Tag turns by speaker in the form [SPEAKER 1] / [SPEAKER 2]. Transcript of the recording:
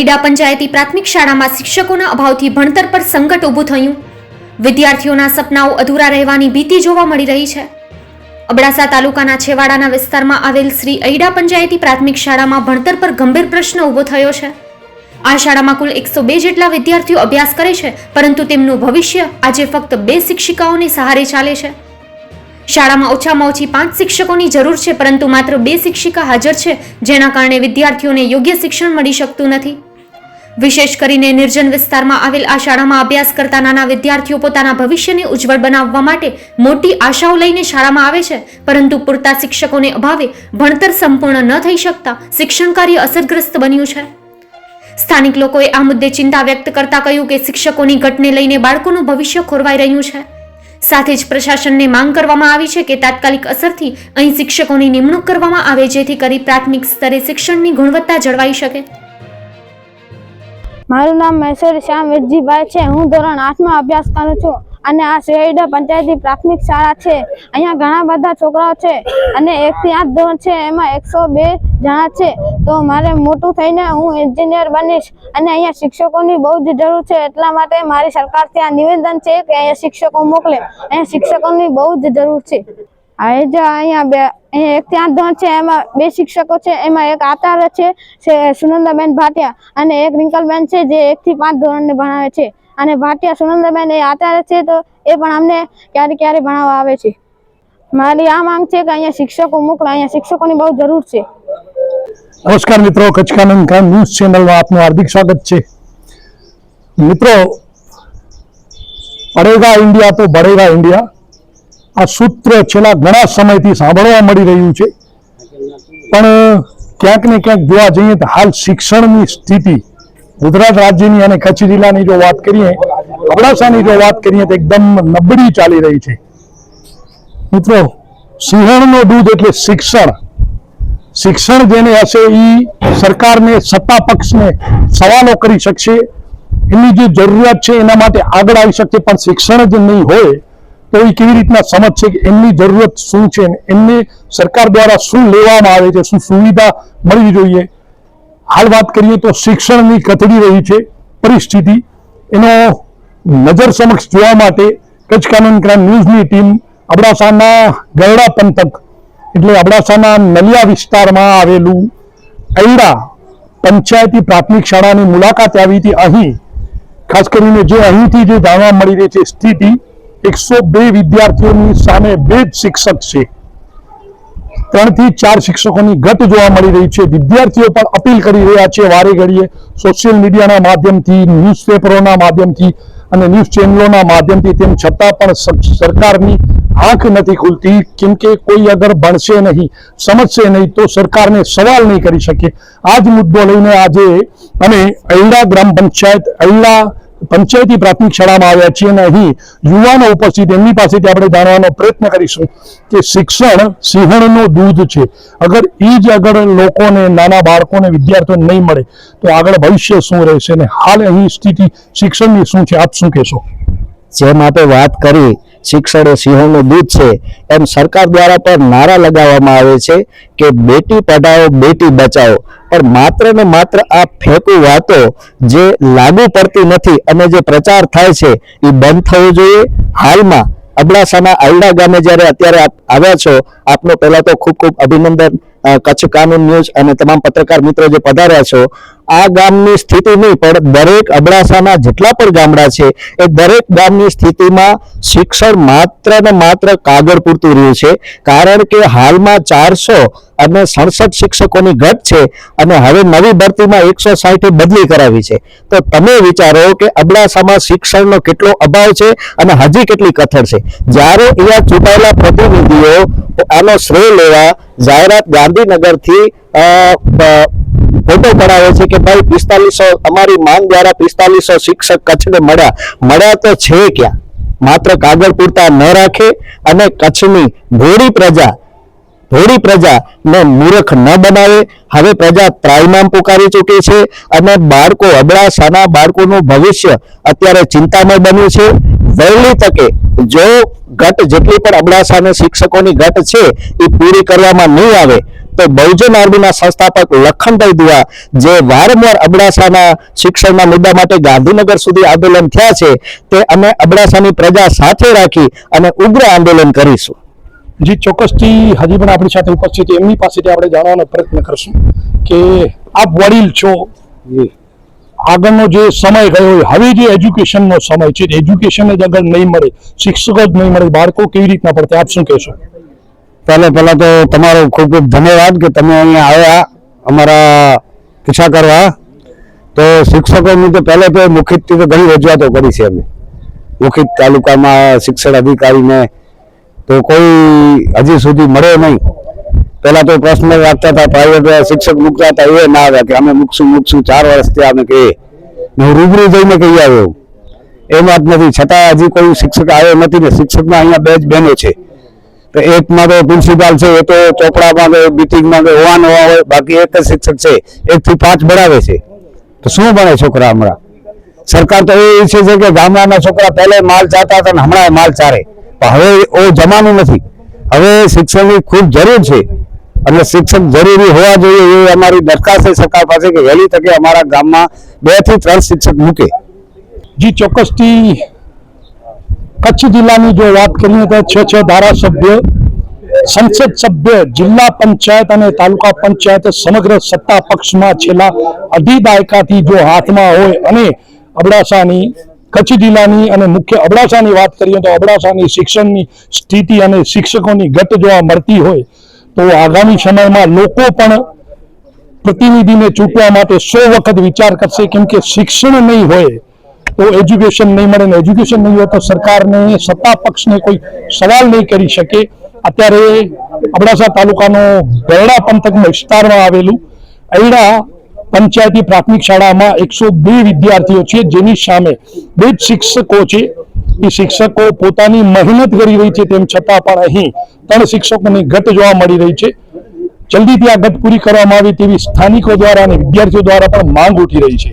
[SPEAKER 1] ઐડા પંચાયતી પ્રાથમિક શાળામાં શિક્ષકોના અભાવથી ભણતર પર સંકટ ઊભું થયું. વિદ્યાર્થીઓના સપનાઓ અધૂરા રહેવાની ભીતિ જોવા મળી રહી છે. અબડાસા તાલુકાના છેવાડાના વિસ્તારમાં આવેલ શ્રી અઈડા પંચાયતી પ્રાથમિક શાળામાં ભણતર પર ગંભીર પ્રશ્ન ઊભો થયો છે. આ શાળામાં કુલ એકસો બે જેટલા વિદ્યાર્થીઓ અભ્યાસ કરે છે, પરંતુ તેમનું ભવિષ્ય આજે ફક્ત બે શિક્ષિકાઓની સહારે ચાલે છે. શાળામાં ઓછામાં ઓછી પાંચ શિક્ષકોની જરૂર છે, પરંતુ માત્ર બે શિક્ષિકા હાજર છે, જેના કારણે વિદ્યાર્થીઓને યોગ્ય શિક્ષણ મળી શકતું નથી. વિશેષ કરીને નિર્જન વિસ્તારમાં આવેલ આ શાળામાં અભ્યાસ કરતા નાના વિદ્યાર્થીઓ પોતાના ભવિષ્યને ઉજ્જવળ બનાવવા માટે મોટી આશાઓ લઈને શાળામાં આવે છે. પરંતુ પૂરતા શિક્ષકોને અભાવે ભણતર સંપૂર્ણ ન થઈ શકતા શિક્ષણ કાર્ય અસરગ્રસ્ત બન્યું છે. સ્થાનિક લોકોએ આ મુદ્દે ચિંતા વ્યક્ત કરતા કહ્યું કે શિક્ષકોની ઘટને લઈને બાળકોનું ભવિષ્ય ખોરવાઈ રહ્યું છે. સાથે જ પ્રશાસનને માંગ કરવામાં આવી છે કે તાત્કાલિક અસરથી અહીં શિક્ષકોની નિમણૂક કરવામાં આવે જેથી કરી પ્રાથમિક સ્તરે શિક્ષણની ગુણવત્તા જળવાઈ શકે.
[SPEAKER 2] મારું નામ મહેશ્વરી શ્યામ વિરજીભાઈ છે. હું ધોરણ આઠમાં અભ્યાસ કરું છું અને આ શેરડા પંચાયતી પ્રાથમિક શાળા છે. અહીંયા ઘણા બધા છોકરાઓ છે અને એકથી આઠ ધોરણ છે. એમાં એકસો બે જણા છે. તો મારે મોટું થઈને હું એન્જિનિયર બનીશ અને અહીંયા શિક્ષકોની બહુ જ જરૂર છે. એટલા માટે મારી સરકારથી આ નિવેદન છે કે અહીંયા શિક્ષકો મોકલે. અહીંયા શિક્ષકોની બહુ જ જરૂર છે. હવે જો અહીંયા બે એક ત્યાં ધોરણ છે, એમાં બે શિક્ષકો છે, એમાં એક આચાર્ય છે સુનંદાબેન ભાટિયા અને એક રિંકલબેન છે, જે એકથી પાંચ ધોરણને ભણાવે છે. અને ભાટિયા, સુનંદાબેન એ આચાર્ય છે, તો એ પણ અમને ક્યારે ક્યારે ભણાવવા આવે છે. મારી આ માંગ છે કે અહીંયા શિક્ષકો મોકલો, અહીંયા શિક્ષકોની બહુ જરૂર છે.
[SPEAKER 3] નમસ્કાર મિત્રો કચકાનંદ ખાન ન્યૂઝ ચેનલમાં આપનું હાર્દિક સ્વાગત છે. મિત્રો, પડેગા ઇન્ડિયા તો બળેગા ઇન્ડિયા. આ સૂત્ર છેલ્લા ઘણા સમયથી સાંભળવા મળી રહ્યું છે. પણ ક્યાંક ને ક્યાંક જોવા જઈએ તો હાલ શિક્ષણની સ્થિતિ, ગુજરાત રાજ્યની અને કચ્છ જિલ્લાની જો વાત કરીએ, અબડાસાની જો વાત કરીએ તો એકદમ નબળી ચાલી રહી છે. મિત્રો, સિંહણનો દૂધ એટલે શિક્ષણ. શિક્ષણ જેને હશે એ સરકારને, સત્તા પક્ષને સવાલો કરી શકશે. એની જે જરૂરિયાત છે એના માટે આગળ આવી શકશે, પણ શિક્ષણ જ નહીં હોય તો એ કેવી રીતના સમજ છે કે એમની જરૂરત શું છે એમને સરકાર દ્વારા શું લેવામાં આવે છે, શું સુવિધા મળવી જોઈએ? હાલ વાત કરીએ તો શિક્ષણની કથળી રહી છે પરિસ્થિતિ. એનો નજર સમક્ષ જોવા માટે કચ્છ કાનૂન ક્રાઇમ ન્યૂઝની ટીમ અબડાસાના ગરડા પંથક, એટલે અબડાસાના નલિયા વિસ્તારમાં આવેલું ઐડા પંચાયતી પ્રાથમિક શાળાની મુલાકાત આવી હતી. અહીં, ખાસ કરીને જે અહીંથી જે જાણવા મળી રહી છે સ્થિતિ એકસો બે વિદ્યાર્થીઓની સામે બે જ શિક્ષક છે. ત્રણથી ચાર શિક્ષકોની ઘટ જોવા મળી રહી છે. વિદ્યાર્થીઓ પણ અપીલ કરી રહ્યા છે, વારે ઘડીએ સોશિયલ મીડિયાના માધ્યમથી ન્યૂઝપેપરોના માધ્યમથી અને ન્યૂઝ ચેનલોના માધ્યમથી. તેમ છતાં પણ સરકારની આંખ નથી ખુલતી. કેમ કે કોઈ અગર ભણશે નહીં, સમજશે નહીં, તો સરકારને સવાલ નહીં કરી શકે. આ જ મુદ્દો લઈને આજે અમે અહીડા ગ્રામ પંચાયત અહીડા પંચાયતી પ્રાથમિક શાળામાં આવ્યા છીએ અને અહીં યુવાનો ઉપસ્થિત, એમની પાસેથી આપણે જાણવાનો પ્રયત્ન કરીશું કે શિક્ષણ સિંહણનું દૂધ છે. અગર એ જ અગર લોકોને, નાના બાળકોને, વિદ્યાર્થીઓને નહીં મળે, તો આગળ ભવિષ્ય શું રહેશે અને હાલ અહીં સ્થિતિ શિક્ષણની શું છે? આપ શું કહેશો?
[SPEAKER 4] જેમ આપણે વાત કરી શિક્ષણ એ સિંહોનું દૂધ છે. એમ સરકાર દ્વારા પણ નારા લગાવવામાં આવે છે કે બેટી પઢાઓ, બેટી બચાવો પણ માત્ર ને માત્ર આ ફેંકુ વાતો જે લાગુ પડતી નથી અને જે પ્રચાર થાય છે, એ બંધ થવું જોઈએ. હાલમાં અબડાસાના આયડા ગામે જ્યારે અત્યારે આવ્યા છો, આપનો પહેલા તો ખૂબ ખૂબ અભિનંદન કચ્છ કાનૂન ન્યૂઝ અને તમામ પત્રકાર મિત્રો જે પધાર્યા છો. આ ગામની સ્થિતિ નહીં, પણ દરેક અબડાસાના જેટલા પણ ગામડા છે, એ દરેક ગામની સ્થિતિમાં શિક્ષણ માત્ર ને માત્ર કાગળ પૂરતું રહ્યું છે. કારણ કે હાલમાં ચારસો અને સડસઠ શિક્ષકોની ઘટ છે અને હવે નવી ભરતીમાં એકસો સાહીઠ બદલી કરાવી છે. તો તમે વિચારો કે અબડાસામાં શિક્ષણનો કેટલો અભાવ છે અને હજી કેટલી કથળ છે. જ્યારે અહીંયા ચૂંટાયેલા પ્રતિનિધિઓ આનો શ્રેય લેવા જાહેરાત ગાંધીનગરથી ફોટો પડાવે છે કે ભાઈ પિસ્તાલીસો, અમારી માંગ દ્વારા પિસ્તાલીસો શિક્ષક કચ્છને મળ્યા. મળ્યા તો છે ક્યાં? માત્ર કાગળ પૂરતા ન રાખે અને કચ્છની ભોળી પ્રજા ભોળી પ્રજાને મૂર્ખ ન બનાવે. હવે પ્રજા ત્રાઈમામ પુકારી ચૂકી છે અને બાળકો અબડાસાના બાળકોનું ભવિષ્ય અત્યારે ચિંતામય બન્યું છે. વહેલી તકે જો ઘટ જેટલી પણ અબડાસાના શિક્ષકોની ઘટ છે, એ પૂરી કરવામાં નહીં આવે. તો બહુજન આર્મીના સંસ્થાપક લખનભાઈ દુઆ જે વારંવાર અબડાસાના શિક્ષણના મુદ્દા માટે ગાંધીનગર સુધી આંદોલન થયા છે તે અમે અબડાસાની પ્રજા સાથે રાખી અને ઉગ્ર આંદોલન કરીશું.
[SPEAKER 3] જી ચોક્કસથી હજી પણ આપણી સાથે ઉપસ્થિત એમની પાસેથી આપણે જાણવાનો પ્રયત્ન કરશું કે આપ વડીલ છો. આગળનો જે સમય ગયો હોય હવે જે એજ્યુકેશનનો સમય છે એજ્યુકેશન જ અગર નહીં મળે શિક્ષકો જ નહીં મળે બાળકો કેવી રીતના પડતે આપ શું કહેશો?
[SPEAKER 5] પહેલા પહેલાં તો તમારો ખૂબ ખૂબ ધન્યવાદ કે તમે અહીંયા આવ્યા અમારા પીછા કરવા. તો શિક્ષકોની તો પહેલે તો મુખિતથી તો ઘણી રજૂઆતો કરી છે અમે મુખિત તાલુકામાં શિક્ષણ અધિકારીને તો કોઈ હજી સુધી મળે નહીં. પહેલાં તો પ્રશ્ન રાખતા હતા પ્રાઇવેટ શિક્ષક મૂકતા હતા? એ ના આવ્યા કે, અમે મૂકશું મૂકશું, ચાર વર્ષ થયા અમે કહીએ. હું રૂબરૂ જઈને કહી આવ્યો. એમ વાત નથી. છતાં હજી કોઈ શિક્ષક આવ્યો નથી ને શિક્ષકના અહીંયા બે જ બહેનો છે. તો એકમાં તો પ્રિન્સિપાલ છે, એ તો ચોપડામાં કે મિટિંગમાં હોવા નવા હોય, બાકી એક જ શિક્ષક છે એક થી પાંચ ભણાવે છે. તો શું ભણે છોકરા હમણાં? સરકાર તો એ ઈચ્છે છે કે ગામડાના છોકરા પહેલે માલ ચાતા હતા ને હમણાં માલ ચારે. પણ હવે ઓ જમાનું નથી. હવે શિક્ષણની ખૂબ જરૂર છે. એટલે શિક્ષક જરૂરી હોવા જોઈએ એ અમારી દરખાસ્ત છે સરકાર પાસે કે વહેલી તકે અમારા ગામમાં બેથી ત્રણ શિક્ષક મૂકે.
[SPEAKER 3] જી, ચોક્કસથી કચ્છ જિલ્લાની જો વાત કરીએ તો છ છ ધારાસભ્ય, સંસદ સભ્ય, જિલ્લા પંચાયત અને તાલુકા પંચાયત સમગ્ર સત્તા પક્ષમાં છેલ્લા અઢી દાયકાથી જો હાથમાં હોય અને અબડાસાની, કચ્છ જિલ્લાની અને મુખ્ય અબડાસાની વાત કરીએ તો અબડાસાની શિક્ષણની સ્થિતિ અને શિક્ષકોની ગત જોવા મળતી હોય તો આગામી સમયમાં લોકો પણ પ્રતિનિધિને ચૂંટવા માટે સો વખત વિચાર કરશે, કેમ કે શિક્ષણ નહીં હોય તો એજ્યુકેશન નહીં મળે ને એજ્યુકેશન નહીં હોય તો સરકારને, સત્તા પક્ષને કોઈ સવાલ નહીં કરી શકે. અત્યારે અબડાસા તાલુકાનો ગરડા પંથકમાં વિસ્તારમાં આવેલું અયડા પંચાયતી પ્રાથમિક શાળામાં એકસો બે વિદ્યાર્થીઓ છે, જેની સામે બે જ શિક્ષકો છે. એ શિક્ષકો પોતાની મહેનત કરી રહી છે, તેમ છતાં પણ અહીં ત્રણ શિક્ષકોની ઘટ જોવા મળી રહી છે. જલ્દીથી આ ઘટ પૂરી કરવામાં આવે તેવી સ્થાનિકો દ્વારા અને વિદ્યાર્થીઓ દ્વારા પણ માંગ ઉઠી રહી છે.